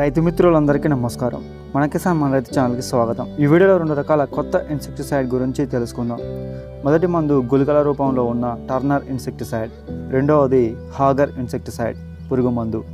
రైతు మిత్రులందరికీ నమస్కారం. మన కిసాన్ మన రైతు ఛానల్కి స్వాగతం. ఈ వీడియోలో రెండు రకాల కొత్త ఇన్సెక్టిసైడ్ గురించి తెలుసుకుందాం. మొదటి మందు గుళికల రూపంలో ఉన్న టర్నర్ ఇన్సెక్టిసైడ్ రెండవది హాగర్ ఇన్సెక్టిసైడ్ పురుగు మందు.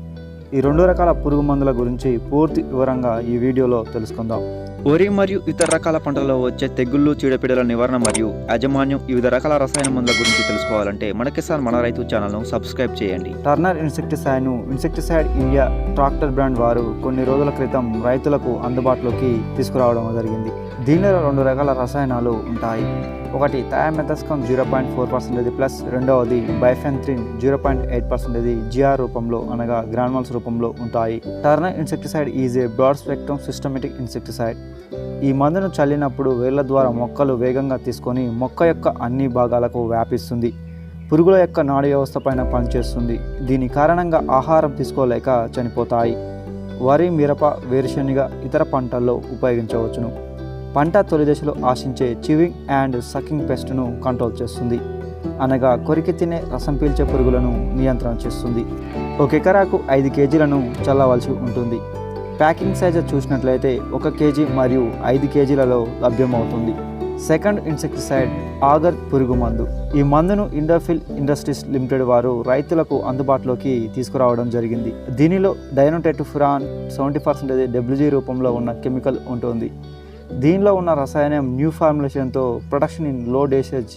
ఈ రెండు రకాల పురుగు మందుల గురించి పూర్తి వివరంగా ఈ వీడియోలో తెలుసుకుందాం. వరి మరియు ఇతర రకాల పంటలలో వచ్చే తెగుళ్ళు చీడపీడల నివారణ మరియు యాజమాన్యం వివిధ రకాల రసాయన మందుల గురించి తెలుసుకోవాలంటే మన కిసాన్ మన రైతు ఛానల్ను సబ్స్క్రైబ్ చేయండి. టర్నర్ ఇన్సెక్టిసైడ్ను ఇన్సెక్టిసైడ్ ఇండియా ట్రాక్టర్ బ్రాండ్ వారు కొన్ని రోజుల క్రితం రైతులకు అందుబాటులోకి తీసుకురావడం జరిగింది. దీనిలో రెండు రకాల రసాయనాలు ఉంటాయి. ఒకటి thiamethoxam zero point four percentage plus రెండవది bifenthrin zero point eight percentage GR రూపంలో అనగా గ్రాన్యుల్స్ రూపంలో ఉంటాయి. Turner insecticide is a broad spectrum systematic insecticide. ఈ మందును చల్లినప్పుడు వేళ్ళ ద్వారా మొక్కలు వేగంగా తీసుకొని మొక్క యొక్క అన్ని భాగాలకు వ్యాపిస్తుంది. పురుగుల యొక్క నాడీ వ్యవస్థ పైన పనిచేస్తుంది. దీని కారణంగా ఆహారం తీసుకోలేక చనిపోతాయి. వరి మిరప వేరుశెనగ ఇతర పంటల్లో ఉపయోగించవచ్చును. పంట తొలి దశలో ఆశించే చివింగ్ అండ్ సకింగ్ పెస్ట్ను కంట్రోల్ చేస్తుంది. అనగా కొరికి తినే రసం పీల్చే పురుగులను నియంత్రణ చేస్తుంది. ఒక ఎకరాకు ఐదు కేజీలను చల్లవలసి ఉంటుంది. ప్యాకింగ్ సైజ్ చూసినట్లయితే ఒక కేజీ మరియు ఐదు కేజీలలో లభ్యమవుతుంది. సెకండ్ ఇన్సెక్టిసైడ్ ఆగర్ పురుగు మందు. ఈ మందును ఇండోఫిల్ ఇండస్ట్రీస్ లిమిటెడ్ వారు రైతులకు అందుబాటులోకి తీసుకురావడం జరిగింది. దీనిలో డైనోటెటుఫురాన్ సెవెంటీ పర్సెంటేజ్ డబ్ల్యూజీ రూపంలో ఉన్న కెమికల్ ఉంటుంది. దీనిలో ఉన్న రసాయనం న్యూ ఫార్ములేషన్తో ప్రొడక్షన్ ఇన్లో డేసేజ్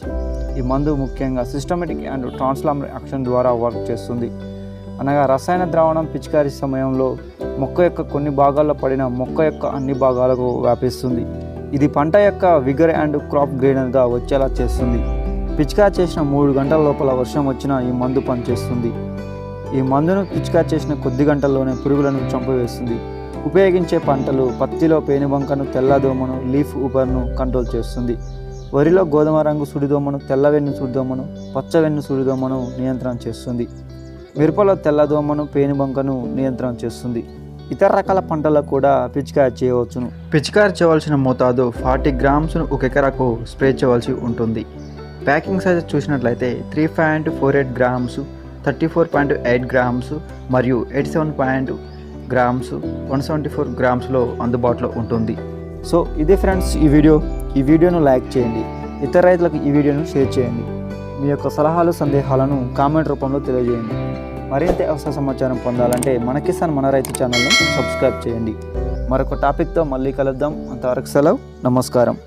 ఈ మందు ముఖ్యంగా సిస్టమేటిక్ అండ్ ట్రాన్స్లామర్ యాక్షన్ ద్వారా వర్క్ చేస్తుంది. అనగా రసాయన ద్రావణం పిచికారీ సమయంలో మొక్క యొక్క కొన్ని భాగాల్లో పడిన మొక్క యొక్క అన్ని భాగాలకు వ్యాపిస్తుంది. ఇది పంట యొక్క విగర్ అండ్ క్రాప్ గ్రెయినర్గా వచ్చేలా చేస్తుంది. పిచికారి చేసిన మూడు గంటల లోపల వర్షం వచ్చినా ఈ మందు పనిచేస్తుంది. ఈ మందును పిచికారి చేసిన కొద్ది గంటల్లోనే పురుగులను చంపివేస్తుంది. ఉపయోగించే పంటలు పత్తిలో పేనుబంకను తెల్లదోమను లీఫ్ ఊబర్ను కంట్రోల్ చేస్తుంది. వరిలో గోధుమ రంగు సుడిదోమను తెల్లవెన్ను సుడిదోమను పచ్చవెన్ను సుడిదోమను నియంత్రణ చేస్తుంది. మిరపలో తెల్లదోమను పేనుబంకను నియంత్రణ చేస్తుంది. ఇతర రకాల పంటలకు కూడా పిచికారి చేయవచ్చును. పిచికారి చేయవలసిన మోతాదు ఫార్టీ గ్రామ్స్ను ఒక ఎకరాకు స్ప్రే చేయవలసి ఉంటుంది. ప్యాకింగ్ సైజ్ చూసినట్లయితే three point four eight grams thirty four point eight grams మరియు eighty seven point grams one seventy four గ్రామ్స్లో అందుబాటులో ఉంటుంది. సో ఇదే ఫ్రెండ్స్ ఈ వీడియో. ఈ వీడియోను లైక్ చేయండి. ఇతర రైతులకు ఈ వీడియోను షేర్ చేయండి. మీ యొక్క సలహాలు సందేహాలను కామెంట్ రూపంలో తెలియజేయండి. మరింత అవసర సమాచారం పొందాలంటే మన కిసాన్ మన రైతు ఛానల్ను సబ్స్క్రైబ్ చేయండి. మరొక టాపిక్తో మళ్ళీ కలుద్దాం. అంతవరకు సెలవు. నమస్కారం.